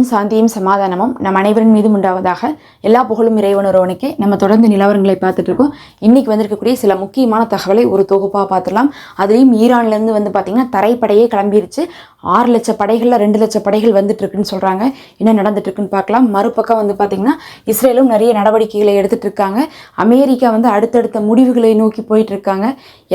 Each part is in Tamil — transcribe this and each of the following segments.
அமைதியும் சாந்தியும் சமாதானமும் நம் அனைவரின் மீதும் உண்டாவதாக எல்லா புகழும் இறைவனொருவனுக்கே நம்ம தொடர்ந்து நிலவரங்களை பார்த்துட்டு இருக்கோம். இன்னைக்கு வந்திருக்கக்கூடிய சில முக்கியமான தகவலை ஒரு தொகுப்பாக பார்த்துடலாம். அதுலேயும் ஈரான்லேருந்து வந்து பார்த்திங்கன்னா தரைப்படையே கிளம்பிருச்சு. ஆறு லட்ச படைகளில் ரெண்டு லட்ச படைகள் வந்துட்டு இருக்குன்னு சொல்கிறாங்க என்ன நடந்துட்டு இருக்குன்னு பார்க்கலாம். மறுபக்கம் வந்து பார்த்திங்கன்னா இஸ்ரேலும் நிறைய நடவடிக்கைகளை எடுத்துகிட்டு இருக்காங்க. அமெரிக்கா வந்து அடுத்தடுத்த முடிவுகளை நோக்கி போயிட்டு இருக்காங்க.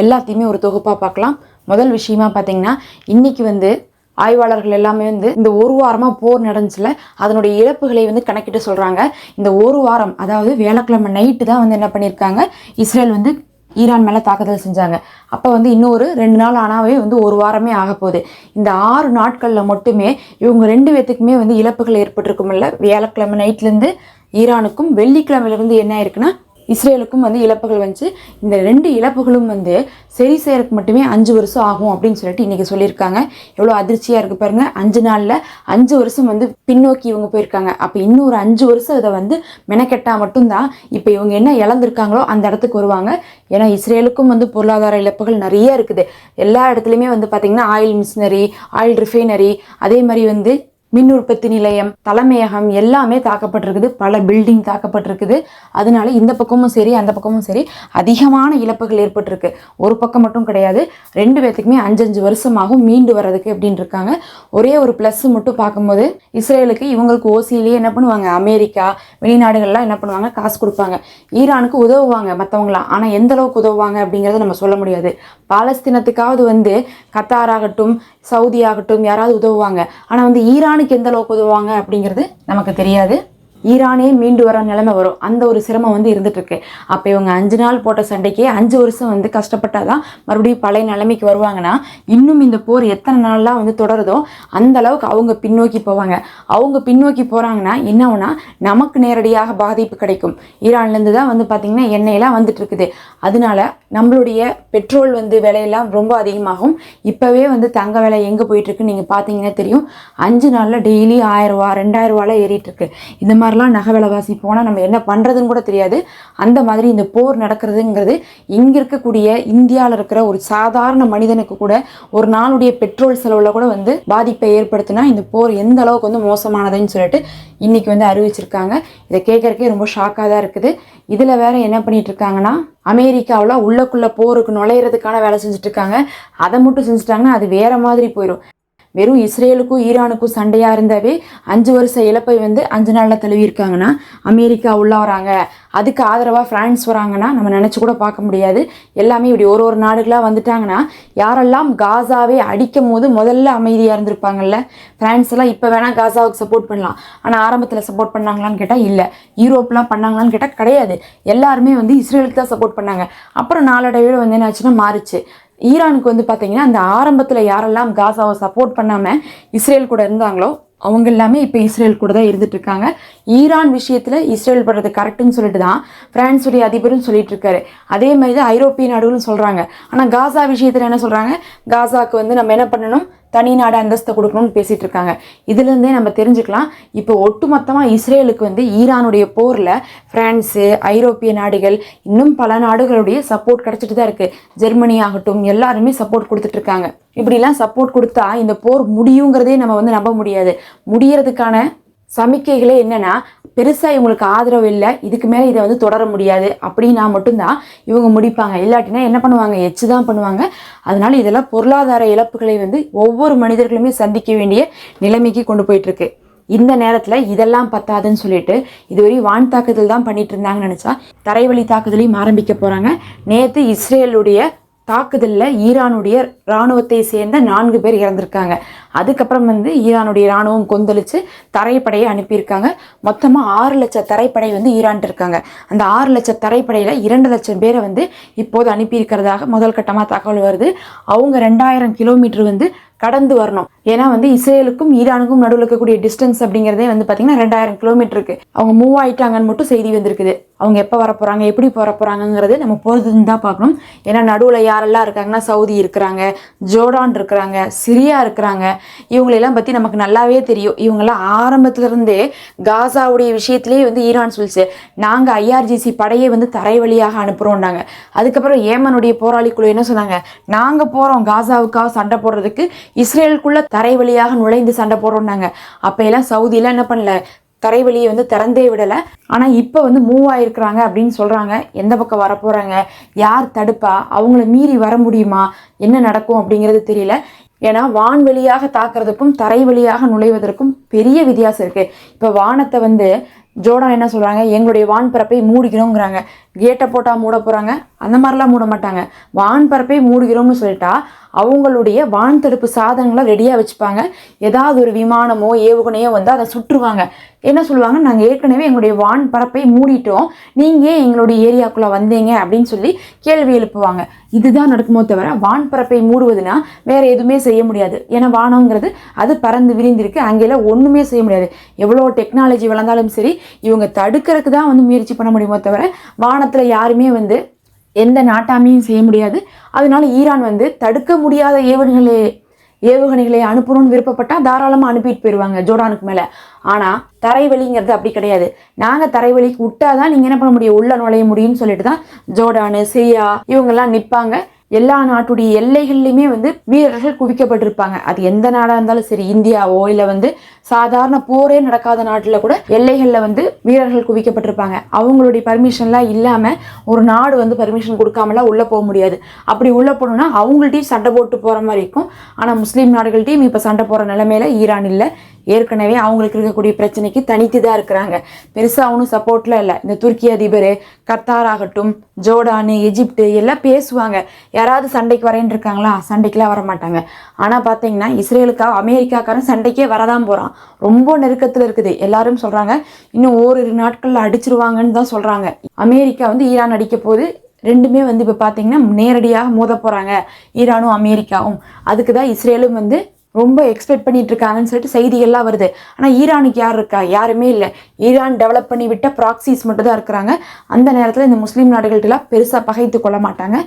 எல்லாத்தையுமே ஒரு தொகுப்பாக பார்க்கலாம். முதல் விஷயமா பார்த்தீங்கன்னா இன்னைக்கு வந்து ஆய்வாளர்கள் எல்லாமே வந்து இந்த ஒரு வாரமாக போர் நடந்துச்சுல அதனுடைய இழப்புகளை வந்து கணக்கிட்டு சொல்கிறாங்க இந்த ஒரு வாரம் அதாவது வியாழக்கிழமை நைட்டு தான் வந்து என்ன பண்ணியிருக்காங்க இஸ்ரேல் வந்து ஈரான் மேலே தாக்குதல் செஞ்சாங்க. அப்போ வந்து இன்னொரு ரெண்டு நாள் ஆனாவே வந்து ஒரு வாரமே ஆக போகுது. இந்த ஆறு நாட்களில் மட்டுமே இவங்க ரெண்டு பேத்துக்குமே வந்து இழப்புகள் ஏற்பட்டிருக்குமில்ல வியாழக்கிழமை நைட்லேருந்து ஈரானுக்கும் வெள்ளிக்கிழமையிலேருந்து என்ன ஆயிருக்குன்னா இஸ்ரேலுக்கும் வந்து இழப்புகள் வந்துச்சு. இந்த ரெண்டு இழப்புகளும் வந்து சரி செய்கிறதுக்கு மட்டுமே அஞ்சு வருஷம் ஆகும் அப்படின்னு சொல்லிட்டு இன்றைக்கி சொல்லியிருக்காங்க. எவ்வளோ அதிர்ச்சியாக இருக்குது பாருங்கள் அஞ்சு நாளில் அஞ்சு வருஷம் வந்து பின்னோக்கி இவங்க போயிருக்காங்க. அப்போ இன்னொரு அஞ்சு வருஷம் இதை வந்து மெனக்கெட்டால் மட்டும்தான் இப்போ இவங்க என்ன இழந்திருக்காங்களோ அந்த இடத்துக்கு வருவாங்க. ஏன்னா இஸ்ரேலுக்கும் வந்து பொருளாதார இழப்புகள் நிறைய இருக்குது. எல்லா இடத்துலையுமே வந்து பார்த்திங்கன்னா ஆயில் மிஷினரி ஆயில் ரிஃபைனரி அதே மாதிரி வந்து மின் உற்பத்தி நிலையம் தலைமையகம் எல்லாமே தாக்கப்பட்டிருக்குது. பல பில்டிங் தாக்கப்பட்டிருக்குது. அதனால இந்த பக்கமும் சரி அந்த பக்கமும் சரி அதிகமான இழப்புகள் ஏற்பட்டிருக்கு. ஒரு பக்கம் மட்டும் கிடையாது. ரெண்டு பேர்த்துக்குமே அஞ்சஞ்சு வருஷமாகவும் மீண்டு வர்றதுக்கு அப்படின்னு இருக்காங்க. ஒரே ஒரு ப்ளஸ் மட்டும் பார்க்கும்போது இஸ்ரேலுக்கு இவங்களுக்கு ஓசியிலேயே என்ன பண்ணுவாங்க? அமெரிக்கா வெளிநாடுகள்லாம் என்ன பண்ணுவாங்க? காசு கொடுப்பாங்க. ஈரானுக்கு உதவுவாங்க மற்றவங்களாம் ஆனால் எந்த அளவுக்கு உதவுவாங்க அப்படிங்கிறத நம்ம சொல்ல முடியாது. பாலஸ்தீனத்துக்காவது வந்து கத்தார் ஆகட்டும் சவுதி ஆகட்டும் யாராவது உதவுவாங்க. ஆனால் வந்து ஈரானுக்கு எந்த அளவுக்கு உதவுவாங்க அப்படிங்கிறது நமக்கு தெரியாது. ஈரானே மீண்டு வர நிலைமை வரும். அந்த ஒரு சிரமம் வந்து இருந்துட்டுருக்கு. அப்போ இவங்க அஞ்சு நாள் போட்ட சண்டைக்கே அஞ்சு வருஷம் வந்து கஷ்டப்பட்டால் தான் மறுபடியும் பழைய நிலைமைக்கு வருவாங்கன்னா இன்னும் இந்த போர் எத்தனை நாளெலாம் வந்து தொடருதோ அந்த அளவுக்கு அவங்க பின்னோக்கி போவாங்க. அவங்க பின்னோக்கி போகிறாங்கன்னா என்ன நமக்கு நேரடியாக பாதிப்பு கிடைக்கும். ஈரான்லேருந்து தான் வந்து பார்த்திங்கன்னா எண்ணெயெல்லாம் வந்துட்டுருக்குது. அதனால நம்மளுடைய பெட்ரோல் வந்து விலையெல்லாம் ரொம்ப அதிகமாகும். இப்போவே வந்து தங்க விலை எங்கே போயிட்டுருக்குன்னு நீங்கள் பார்த்தீங்கன்னா தெரியும். அஞ்சு நாளில் டெய்லி ஆயிரரூவா ரெண்டாயிரரூவாலாம் ரூபாலாம் ஏறிட்டுருக்கு. இந்த மாதிரிலாம் நகை விலைவாசி போனால் நம்ம என்ன பண்ணுறதுன்னு கூட தெரியாது. அந்த மாதிரி இந்த போர் நடக்கிறதுங்கிறது இங்கே இருக்கக்கூடிய இந்தியாவில் இருக்கிற ஒரு சாதாரண மனிதனுக்கு கூட ஒரு நாளுடைய பெட்ரோல் செலவில் கூட வந்து பாதிப்பை ஏற்படுத்தினா இந்த போர் எந்த அளவுக்கு வந்து மோசமானதுன்னு சொல்லிட்டு இன்னைக்கு வந்து அறிவிச்சிருக்காங்க. இதை கேட்கறக்கே ரொம்ப ஷாக்காக தான் இருக்குது. இதில் வேற என்ன பண்ணிட்டு இருக்காங்கன்னா அமெரிக்காவில் உள்ளக்குள்ள போருக்கு நுழையிறதுக்கான வேலை செஞ்சுட்டு இருக்காங்க. அதை மட்டும் செஞ்சுட்டாங்கன்னா அது வேற மாதிரி போயிடும் வெறும் இஸ்ரேலுக்கும் ஈரானுக்கும் சண்டையாக இருந்தாவே அஞ்சு வருஷ இழப்பை வந்து அஞ்சு நாளில் தழுவியிருக்காங்கன்னா அமெரிக்கா உள்ளே வராங்க. அதுக்கு ஆதரவாக ஃப்ரான்ஸ் வராங்கன்னா நம்ம நினச்சி கூட பார்க்க முடியாது. எல்லாமே இப்படி ஒரு ஒரு நாடுகளாக வந்துட்டாங்கன்னா யாரெல்லாம் காசாவே அடிக்கும் போது முதல்ல அமைதியாக இருந்திருப்பாங்கல்ல? ஃப்ரான்ஸ் எல்லாம் இப்போ வேணால் காசாவுக்கு சப்போர்ட் பண்ணலாம். ஆனால் ஆரம்பத்தில் சப்போர்ட் பண்ணாங்களான்னு கேட்டால் இல்லை. யூரோப்லாம் பண்ணாங்களான்னு கேட்டால் கிடையாது. எல்லாருமே வந்து இஸ்ரேலுக்கு தான் சப்போர்ட் பண்ணாங்க. அப்புறம் நாளடைவில் வந்து என்னாச்சுன்னா மாறுச்சு. ஈரானுக்கு வந்து பார்த்தீங்கன்னா அந்த ஆரம்பத்தில் யாரெல்லாம் காசாவை சப்போர்ட் பண்ணாமல் இஸ்ரேல் கூட இருந்தாங்களோ அவங்க எல்லாமே இப்போ இஸ்ரேல் கூட தான் இருந்துட்டு இருக்காங்க. ஈரான் விஷயத்தில் இஸ்ரேல் படுறது கரெக்டுன்னு சொல்லிட்டு தான் பிரான்ஸுடைய அதிபரும் சொல்லிட்டு இருக்காரு. அதே மாதிரி தான் ஐரோப்பிய நாடுகளும் சொல்கிறாங்க ஆனால் காசா விஷயத்தில் என்ன சொல்கிறாங்க காசாவுக்கு வந்து நம்ம என்ன பண்ணணும்? தனி நாடு அந்தஸ்தை கொடுக்கணும்னு பேசிகிட்டு இருக்காங்க. இதுலேருந்தே நம்ம தெரிஞ்சுக்கலாம். இப்போ ஒட்டுமொத்தமாக இஸ்ரேலுக்கு வந்து ஈரானுடைய போரில் ஃப்ரான்ஸு ஐரோப்பிய நாடுகள் இன்னும் பல நாடுகளுடைய சப்போர்ட் கிடச்சிட்டு தான் இருக்குது ஜெர்மனி ஆகட்டும் எல்லாருமே சப்போர்ட் கொடுத்துட்ருக்காங்க இப்படிலாம் சப்போர்ட் கொடுத்தா இந்த போர் முடியுங்கிறதே நம்ம வந்து நம்ப முடியாது. முடியறதுக்கான சமிக்கைகளே என்னென்னா பெருசாக இவங்களுக்கு ஆதரவு இல்லை இதுக்கு மேலே இதை வந்து தொடர முடியாது அப்படின்னா மட்டும்தான் இவங்க முடிப்பாங்க. இல்லாட்டினா என்ன பண்ணுவாங்க? எச்சு தான் பண்ணுவாங்க. அதனால இதெல்லாம் பொருளாதார இழப்புகளை வந்து ஒவ்வொரு மனிதர்களுமே சந்திக்க வேண்டிய நிலைமைக்கு கொண்டு போயிட்டுருக்கு. இந்த நேரத்தில் இதெல்லாம் பத்தாதுன்னு சொல்லிட்டு இதுவரை வான் தாக்குதல் தான் பண்ணிட்டு இருந்தாங்கன்னு நினச்சா தரைவழி தாக்குதலையும் ஆரம்பிக்க போகிறாங்க நேற்று இஸ்ரேலுடைய தாக்குதலில் ஈரானுடைய இராணுவத்தை சேர்ந்த நான்கு பேர் இறந்திருக்காங்க. அதுக்கப்புறம் வந்து ஈரானுடைய இராணுவம் கொந்தளித்து தரைப்படையை அனுப்பியிருக்காங்க. மொத்தமாக ஆறு லட்சம் தரைப்படை வந்து ஈரான்ட்டு இருக்காங்க. அந்த ஆறு லட்சம் தரைப்படையில் இரண்டு லட்சம் பேரை வந்து இப்போது அனுப்பியிருக்கிறதாக முதல் கட்டமாக தகவல் வருது. அவங்க ரெண்டாயிரம் கிலோமீட்டர் வந்து கடந்து வரணும். ஏன்னா வந்து இஸ்ரேலுக்கும் ஈரானுக்கும் நடுவில் இருக்கக்கூடிய டிஸ்டன்ஸ் அப்படிங்கிறதே வந்து பார்த்தீங்கன்னா ரெண்டாயிரம் கிலோமீட்டருக்கு அவங்க மூவ் ஆயிட்டாங்கன்னு மட்டும் செய்தி வந்திருக்குது. அவங்க எப்போ வர போகிறாங்க எப்படி போற போகிறாங்கங்கிறது நம்ம பொறுத்துன்னு தான் பார்க்கணும். ஏன்னா நடுவில் யாரெல்லாம் இருக்காங்கன்னா சவுதி இருக்கிறாங்க ஜோர்டான் இருக்கிறாங்க சிரியா இருக்கிறாங்க. இவங்களெல்லாம் பற்றி நமக்கு நல்லாவே தெரியும். இவங்கெல்லாம் ஆரம்பத்துலேருந்தே காசாவுடைய விஷயத்திலேயே வந்து ஈரான் சொல்லிச்சு. நாங்கள் ஐஆர்ஜிசி படையை வந்து தரை வழியாக அனுப்புகிறோம்னாங்க அதுக்கப்புறம் ஏமனுடைய போராளி குழு என்ன சொன்னாங்க? நாங்கள் போகிறோம் காசாவுக்காக சண்டை போடுறதுக்கு இஸ்ரேலுக்குள்ள தரை வழியாக நுழைந்து சண்டை போடுறோன்னாங்க அப்ப எல்லாம் சவுதியெல்லாம் என்ன பண்ணல? தரை வழியை வந்து திறந்தே விடலை. ஆனால் இப்போ வந்து மூவ் ஆகிருக்கிறாங்க அப்படின்னு சொல்கிறாங்க எந்த பக்கம் வரப்போகிறாங்க யார் தடுப்பா? அவங்கள மீறி வர முடியுமா? என்ன நடக்கும் அப்படிங்கிறது தெரியல. ஏன்னா வான்வெளியாக தாக்குறதுக்கும் தரை வழியாக நுழைவதற்கும் பெரிய வித்தியாசம் இருக்குது இப்போ வானத்தை வந்து ஜோர்டான் என்ன சொல்கிறாங்க எங்களுடைய வான்பரப்பை மூடிக்கிறோங்கிறாங்க கேட்டை போட்டால் மூட போகிறாங்க அந்த மாதிரிலாம் மூட மாட்டாங்க. வான்பரப்பை மூடுகிறோம்னு சொல்லிட்டா அவங்களுடைய வான் தடுப்பு சாதனங்களை ரெடியாக வச்சுப்பாங்க. ஏதாவது ஒரு விமானமோ ஏவுகணையோ வந்து அதை சுற்றுவாங்க. என்ன சொல்லுவாங்க? நாங்கள் ஏற்கனவே எங்களுடைய வான் பரப்பை மூடிட்டோம். நீங்கள் ஏன் எங்களுடைய ஏரியாக்குள்ளே வந்தீங்க? அப்படின்னு சொல்லி கேள்வி எழுப்புவாங்க. இதுதான் நடக்குமோ தவிர வான் பரப்பை மூடுவதுனா வேறு எதுவுமே செய்ய முடியாது. ஏன்னா வானங்கிறது அது பறந்து விரிந்திருக்கு. அங்கெல்லாம் ஒன்றுமே செய்ய முடியாது. எவ்வளோ டெக்னாலஜி வளர்ந்தாலும் சரி இவங்க தடுக்கிறதுக்கு தான் வந்து முயற்சி பண்ண முடியுமோ தவிர வானத்தில் யாருமே வந்து எந்த நாட்டாமையும் செய்ய முடியாது. அதனால ஈரான் வந்து தடுக்க முடியாத ஏவுகணைகளை ஏவுகணைகளை அனுப்பணும்னு விருப்பப்பட்டா தாராளமாக அனுப்பிட்டு போயிடுவாங்க ஜோர்டானுக்கு மேலே. ஆனால் தரைவழிங்கிறது அப்படி கிடையாது. நாங்கள் தரைவழிக்கு விட்டாதான் நீங்கள் என்ன பண்ண முடியும்? உள்ள நுழைய முடியும்னு சொல்லிட்டு தான் ஜோர்டானு சிரியா இவங்கெல்லாம் நிற்பாங்க எல்லா நாட்டுடைய எல்லைகள்லையுமே வந்து வீரர்கள் குவிக்கப்பட்டிருப்பாங்க. அது எந்த நாடாக இருந்தாலும் சரி இந்தியாவோ இல்லை வந்து சாதாரண போரே நடக்காத நாட்டில் கூட எல்லைகளில் வந்து வீரர்கள் குவிக்கப்பட்டிருப்பாங்க. அவங்களுடைய பர்மிஷன்லாம் இல்லாமல் ஒரு நாடு வந்து பர்மிஷன் கொடுக்காமலாம் உள்ளே போக முடியாது. அப்படி உள்ளே போகணுன்னா அவங்கள்ட்டையும் சண்டை போட்டு போகிற மாதிரி இருக்கும். ஆனால் முஸ்லீம் நாடுகள்ட்டையும் இப்போ சண்டை போகிற நிலைமையில ஈரான் இல்லை ஏற்கனவே அவங்களுக்கு இருக்கக்கூடிய பிரச்சனைக்கு தனித்து தான் இருக்கிறாங்க பெருசாக ஒன்றும் சப்போர்ட்லாம் இல்லை. இந்த துருக்கி அதிபர் கத்தார் ஆகட்டும் ஜோர்டானு எஜிப்டு எல்லாம் பேசுவாங்க. யாராவது சண்டைக்கு வரேன்னு இருக்காங்களா? சண்டைக்கெலாம் வர மாட்டாங்க ஆனால் பார்த்தீங்கன்னா இஸ்ரேலுக்கா அமெரிக்காக்காரன் சண்டைக்கே வரதான் போகிறான் ரொம்ப நெருக்கத்தில் இருக்குது. எல்லாரும் சொல்கிறாங்க இன்னும் ஓரிரு நாட்களில் அடிச்சிருவாங்கன்னு தான் சொல்கிறாங்க அமெரிக்கா வந்து ஈரான் அடிக்க போது ரெண்டுமே வந்து இப்போ பார்த்தீங்கன்னா நேரடியாக மோத போகிறாங்க ஈரானும் அமெரிக்காவும். அதுக்கு தான் இஸ்ரேலும் வந்து ரொம்ப எக்ஸ்பெக்ட் பண்ணிட்டு இருக்காங்கன்னு சொல்லிட்டு செய்திகள்லாம் வருது. ஆனால் ஈரானுக்கு யார் இருக்கா? யாருமே இல்லை. ஈரான் டெவலப் பண்ணி விட்ட ப்ராக்சிஸ் மட்டும் தான் இருக்கிறாங்க. அந்த நேரத்தில் இந்த முஸ்லீம் நாடுகள்கிட்டலாம் பெருசாக பகைத்து கொள்ள மாட்டாங்க.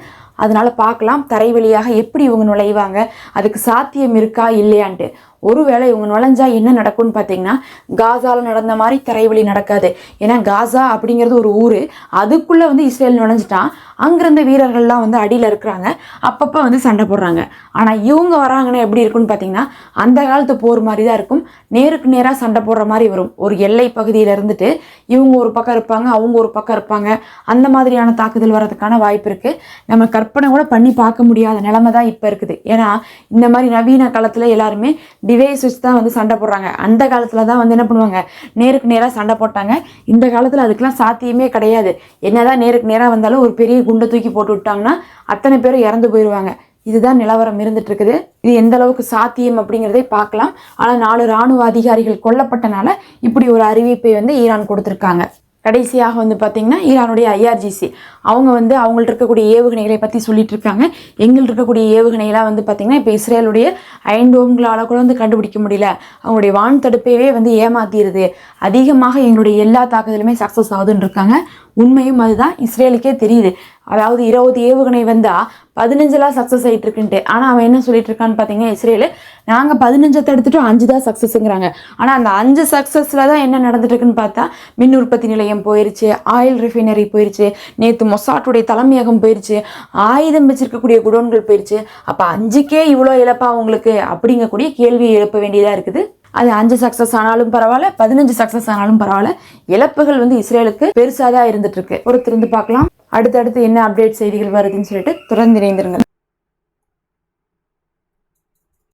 அதனால் பார்க்கலாம் தரை வழியாக எப்படி இவங்க நுழைவாங்க அதுக்கு சாத்தியம் இருக்கா இல்லையான்ட்டு. ஒருவேளை இவங்க நுழைஞ்சா என்ன நடக்கும்னு பார்த்தீங்கன்னா காசாவில் நடந்த மாதிரி தரைவழி நடக்காது. ஏன்னா காசா அப்படிங்கிறது ஒரு ஊர். அதுக்குள்ளே வந்து இஸ்ரேல் நுழைஞ்சிட்டான் அங்கிருந்த வீரர்கள்லாம் வந்து அடியில் இருக்கிறாங்க. அப்பப்போ வந்து சண்டை போடுறாங்க. ஆனால் இவங்க வராங்கன்னா எப்படி இருக்கும்னு பார்த்தீங்கன்னா அந்த காலத்து போர் மாதிரி தான் இருக்கும். நேருக்கு நேராக சண்டை போடுற மாதிரி வரும். ஒரு எல்லை பகுதியில் இருந்துட்டு இவங்க ஒரு பக்கம் இருப்பாங்க அவங்க ஒரு பக்கம் இருப்பாங்க. அந்த மாதிரியான தாக்குதல் வர்றதுக்கான வாய்ப்பு இருக்குது நம்ம கற்பனை கூட பண்ணி பார்க்க முடியாத நிலமை தான் இப்போ இருக்குது. ஏன்னா இந்த மாதிரி நவீன காலத்தில் எல்லாருமே டிவைஸ் வச்சு தான் வந்து சண்டை போடுறாங்க. அந்த காலத்தில் தான் வந்து என்ன பண்ணுவாங்க? நேருக்கு நேராக சண்டை போட்டாங்க. இந்த காலத்தில் அதுக்கெலாம் சாத்தியமே கிடையாது. என்னதான் நேருக்கு நேராக வந்தாலும் ஒரு பெரிய குண்டை தூக்கி போட்டு விட்டாங்கன்னா அத்தனை பேரும் இறந்து போயிடுவாங்க இதுதான் நிலவரம் இருந்துட்டு இருக்குது. இது எந்த அளவுக்கு சாத்தியம் அப்படிங்கிறதை பார்க்கலாம். ஆனால் நாலு ராணுவ அதிகாரிகள் கொல்லப்பட்டனால இப்படி ஒரு அறிவிப்பை வந்து ஈரான் கொடுத்துருக்காங்க. கடைசியாக வந்து பார்த்திங்கன்னா ஈரானுடைய ஐஆர்ஜிசி. அவங்க வந்து அவங்கள்ட்ட இருக்கக்கூடிய ஏவுகணைகளை பற்றி சொல்லிட்டு இருக்காங்க. எங்கள்ட்ட இருக்கக்கூடிய ஏவுகணைகளாக வந்து பார்த்திங்கன்னா இப்போ இஸ்ரேலுடைய ஐண்டோம்களால் கூட வந்து கண்டுபிடிக்க முடியல. அவங்களுடைய வான் தடுப்பையே வந்து ஏமாத்திடுது. அதிகமாக எங்களுடைய எல்லா தாக்குதலுமே சக்ஸஸ் ஆகுதுன்னு இருக்காங்க. உண்மையும் அதுதான். இஸ்ரேலுக்கே தெரியுது. அதாவது இருபது ஏவுகணை வந்தால் பதினஞ்செல்லாம் சக்ஸஸ் ஆகிட்டு இருக்குன்ட்டு ஆனால் அவன் என்ன சொல்லிட்டு இருக்கான்னு பார்த்தீங்கன்னா இஸ்ரேலு நாங்கள் பதினஞ்சை தடுத்துட்டோம் அஞ்சு தான் சக்ஸஸ்ங்கிறாங்க ஆனால் அந்த அஞ்சு சக்ஸஸில் தான் என்ன நடந்துட்டுருக்குன்னு பார்த்தா மின் உற்பத்தி நிலையம் போயிருச்சு ஆயில் ரிஃபைனரி போயிருச்சு நேற்று மொசாட்டுடைய தலைமையகம் போயிருச்சு ஆயுதம் வச்சிருக்கக்கூடிய குடோன்கள் போயிருச்சு. அப்போ அஞ்சுக்கே இவ்வளோ இழப்பா உங்களுக்கு அப்படிங்கக்கூடிய கேள்வியை எழுப்ப வேண்டியதாக இருக்குது. அது அஞ்சு சக்ஸஸ் ஆனாலும் பரவாயில்ல பதினஞ்சு சக்ஸஸ் ஆனாலும் பரவாயில்ல. இழப்புகள் வந்து இஸ்ரேலுக்கு பெருசாக தான் இருந்துட்டு இருக்கு. பொறுத்திருந்து பார்க்கலாம். அடுத்தடுத்து என்ன அப்டேட் செய்திகள் வருதுன்னு சொல்லிட்டு தொடர்ந்து இணைந்திருங்கள்.